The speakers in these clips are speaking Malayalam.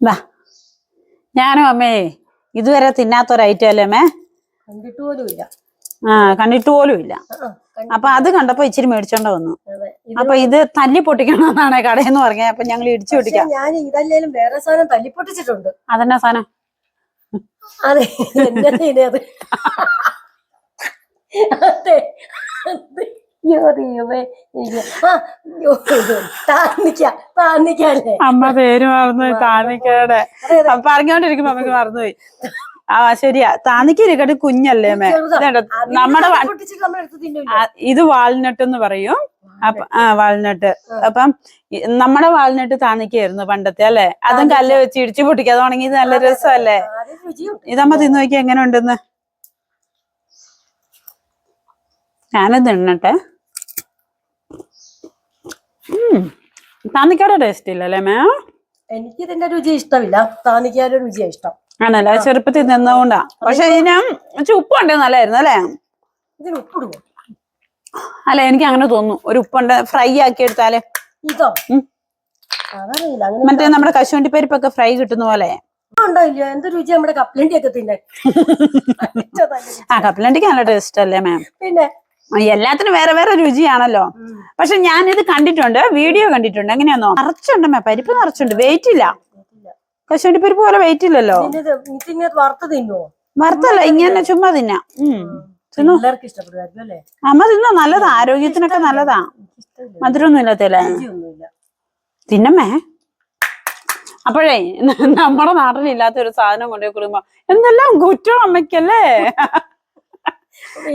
ദാ ഞാനും അമ്മേ ഇതുവരെ തിന്നാത്തൊരു ഐറ്റം അല്ലേ അമ്മേ? കണ്ടിട്ട് പോലും ഇല്ല ആ കണ്ടിട്ട് പോലും ഇല്ല അപ്പൊ അത് കണ്ടപ്പോ ഇച്ചിരി മേടിച്ചോണ്ട് വന്നു. അപ്പൊ ഇത് തല്ലി പൊട്ടിക്കണമെന്നാണ് കടയിൽ നിന്ന് പറഞ്ഞത് അപ്പൊ ഞങ്ങൾ ഇടിച്ചു പൊട്ടിക്കാം ഞാൻ ഇതല്ലേലും വേറെ സാധനം തല്ലിപ്പൊട്ടിച്ചിട്ടുണ്ട് അതെന്നാ സാധനം? അതെ അത്. താന്നിക്ക അമ്മ പേര് മറന്നു താന്നിക്കയുടെ. പറഞ്ഞോണ്ടിരിക്കുമ്പോ അമ്മയ്ക്ക് മറന്നുപോയി. ആ ശരിയാ. താന്നിക്കിരിക്കട്ടെ കുഞ്ഞല്ലേ അമ്മേ. നമ്മുടെ ഇത് വാൾനട്ട് എന്ന് പറയും. അപ്പ ആ വാൾനട്ട്. അപ്പം നമ്മുടെ വാൾനട്ട് താന്നിക്കായിരുന്നു പണ്ടത്തെ അല്ലെ? അതും കല്ല് വെച്ച് ഇടിച്ചു പൊട്ടിക്കുക അത് ഉണങ്ങി നല്ല രസമല്ലേ. ഇതമ്മ തിന്നു നോക്കി എങ്ങനെ ഉണ്ടെന്ന്? ഞാനത് തിന്നട്ടെ താന്നിക്കാടെ ടേസ്റ്റ് ഇല്ലല്ലേ മേ എനിക്ക് ഇതിന്റെ രുചി ഇഷ്ടമില്ല. താന്നിക്കാരുടെ രുചിയാ ഇഷ്ടം. ആണല്ലേ ചെറുപ്പത്തിൽ നിന്നുകൊണ്ടാ പക്ഷെ ഇതിന് ഉപ്പ് ഉപ്പുണ്ട് നല്ലായിരുന്നു അല്ലേ? ഇതിന് ഉപ്പിടുവോ? അല്ല എനിക്ക് അങ്ങനെ തോന്നുന്നു. ഒരു ഉപ്പുണ്ട് ഫ്രൈ ആക്കി എടുത്താൽ. ഇതോ? ഉം. അതറിയില്ല അങ്ങനെ മറ്റേ നമ്മുടെ കശുവണ്ടി പരിപ്പൊക്കെ ഫ്രൈ കിട്ടുന്ന പോലെ. ഉണ്ടോ ഇല്ലയോ? എന്ത് രുചി നമ്മുടെ കപ്പലണ്ടി ഒക്കെ തിന്നെ ആ കപ്പലണ്ടിക്ക് നല്ല ടേസ്റ്റ് അല്ലേ മാം പിന്നെ എല്ലാത്തിനും വേറെ വേറെ രുചിയാണല്ലോ. പക്ഷെ ഞാനിത് കണ്ടിട്ടുണ്ട് വീഡിയോ കണ്ടിട്ടുണ്ട്. എങ്ങനെയാന്നോ? നിറച്ചുണ്ടമ്മേ പരിപ്പ് നിറച്ചുണ്ട്. വെയിറ്റ് ഇല്ല. കശുവണ്ടി പരിപ്പ് പോലെ വെയിറ്റ് ഇല്ലല്ലോ. വറുത്തല്ല ഇങ്ങനെ ചുമ്മാ തിന്നാ. അമ്മ തിന്നോ? നല്ലതാ. ആരോഗ്യത്തിനൊക്കെ നല്ലതാ. മധുരൊന്നും മധുരമൊന്നും ഇല്ലാത്തല്ലേ? തിന്നമ്മേ. അപ്പോഴേ നമ്മുടെ നാട്ടിലില്ലാത്ത ഒരു സാധനം കൊണ്ടുപോയി കൊടുക്കുമ്പോ എന്തെല്ലാം കുറ്റം അമ്മയ്ക്കല്ലേ?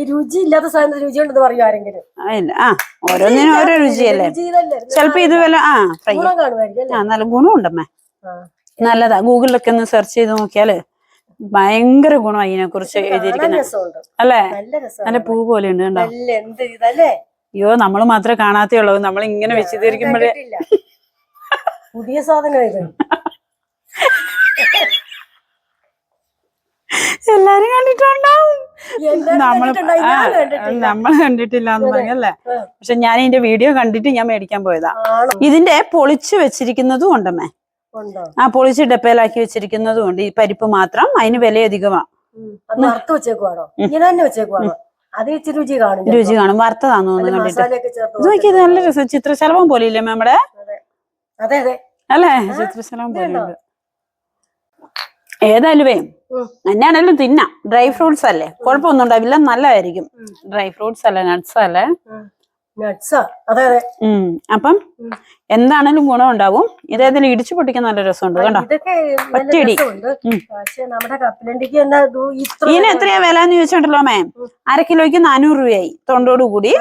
രുചി ഇല്ലാത്ത സാധനത്തിന് രുചി ഉണ്ടെന്ന് പറയും ആരെങ്കിലും. ആ, ഓരോന്നിനും ഓരോ രുചിയല്ലേ ചിലപ്പോ ഇത് വല്ല ആ ഫ്രൈ. ആ നല്ല ഗുണമുണ്ടമ്മേ. നല്ലതാ. ഗൂഗിളിലൊക്കെ ഒന്ന് സെർച്ച് ചെയ്ത് നോക്കിയാൽ ഭയങ്കര ഗുണം അതിനെ കുറിച്ച് എഴുതിയിരിക്കുന്നത്. അല്ലേ? നല്ല പൂ പോലെ ഉണ്ട് കണ്ടോ അയ്യോ നമ്മൾ മാത്രമേ കാണാത്തേ ഉള്ളൂ. നമ്മൾ ഇങ്ങനെ വിശദീകരിക്കുമ്പോഴേ പുതിയ സാധനം എല്ലാരും കണ്ടിട്ടുണ്ടാവും കണ്ടിട്ടില്ല. നമ്മൾ കണ്ടിട്ടില്ല എന്ന് പറഞ്ഞല്ലേ? പക്ഷെ ഞാൻ ഇതിന്റെ വീഡിയോ കണ്ടിട്ട് ഞാൻ മേടിക്കാൻ പോയതാ. ഇതിന്റെ പൊളിച്ചു വെച്ചിരിക്കുന്നതും ഉണ്ടമ്മേ. ഉണ്ടോ? ആ പൊളിച്ച് ഡപ്പയിലാക്കി വെച്ചിരിക്കുന്നതും ഉണ്ട്. ഈ പരിപ്പ് മാത്രം അതിന് വില അധികമാ. ഉം. അത് വറുത്ത് വെച്ചേക്കുവാണോ? ഇങ്ങനെ തന്നെ വെച്ചേക്കുവാണോ? അത് ഇച്ചിരി രുചി കാണും രുചി കാണും. വറുത്തതാന്ന് തോന്നുന്നു കണ്ടിട്ട്. നല്ല രസം. ചിത്രശലഭം പോലെ ഇല്ലേ നമ്മുടെ? അതെ. അതെ അതെ. അല്ലേ? ചിത്രശലഭം പോലെ ഏതായാലുവേ വേം എന്നാണേലും തിന്നാം. ഡ്രൈ ഫ്രൂട്ട്സ് അല്ലേ? കുഴപ്പമൊന്നും ഉണ്ടാവില്ല നല്ലതായിരിക്കും. ഡ്രൈ ഫ്രൂട്ട്സ് അല്ലേ നട്ട്സ് അല്ലേ? അപ്പം എന്താണെങ്കിലും എന്താണേലും ഗുണം ഉണ്ടാവും. ഇതേതെങ്കിലും ഇടിച്ചു പൊട്ടിക്കാൻ നല്ല രസമുണ്ട് ഒറ്റയടി. എന്നാ ഇത്ര ഇതിന് എത്രയാ വില എന്ന് ചോദിച്ചിട്ടുണ്ടല്ലോ മാം. അര കിലോയ്ക്ക് നാനൂറ് രൂപയായി തൊണ്ടോടുകൂടി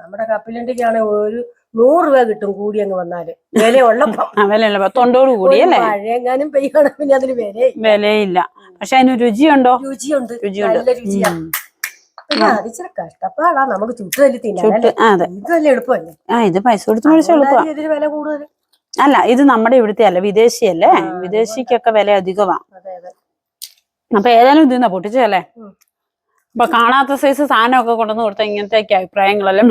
നമ്മുടെ കപ്പലണ്ടിക്കാണ് ഒരു നൂറ് രൂപ കിട്ടും കൂടി അങ്ങ് വന്നാൽ. വിലയുള്ളപ്പം. ആ വിലയല്ല തൊണ്ടോട് കൂടി അല്ലേ? പെയ്യണം പിന്നെ അതിന് വില വിലയില്ല. പക്ഷെ അതിന് രുചിയുണ്ടോ? രുചിയുണ്ട്. രുചിയുണ്ട്. നല്ല രുചിയാ. ഉം. പിന്നെ അത് ഇച്ചിരി കഷ്ടപ്പാടാ. നമുക്ക് ചുട്ടു തല്ലി തിന്നാൻ ചുട്ട് അല്ലേ? ഇത് നല്ല എളുപ്പമല്ലേ? ആ ഇത് പൈസ കൊടുത്ത് മേടിച്ച എളുപ്പമാ. അതുകൊണ്ടായിരിക്കും ഇതിന് വില കൂടുതൽ അല്ല ഇത് നമ്മുടെ ഇവിടുത്തെ അല്ല വിദേശിയല്ലേ? വിദേശിക്കൊക്കെ വില അധികമാ അതെ അതെ. അപ്പൊ ഏതായാലും ഇതിന്നാ പൊട്ടിച്ചല്ലേ. അപ്പൊ കാണാത്ത സൈസ് സാധനമൊക്കെ കൊണ്ടുവന്ന് കൊടുത്ത ഇങ്ങനത്തെ അഭിപ്രായങ്ങളല്ലേ?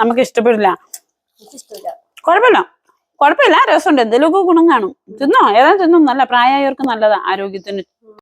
നമുക്ക് ഇഷ്ടപ്പെടില്ല. കുഴപ്പമില്ല കുഴപ്പമില്ല രസമുണ്ട്. എന്തെങ്കിലുമൊക്കെ ഗുണം കാണും. തിന്നോ? ഏതാ തിന്നും. നല്ല പ്രായമായവർക്ക് നല്ലതാ. ആരോഗ്യത്തിന്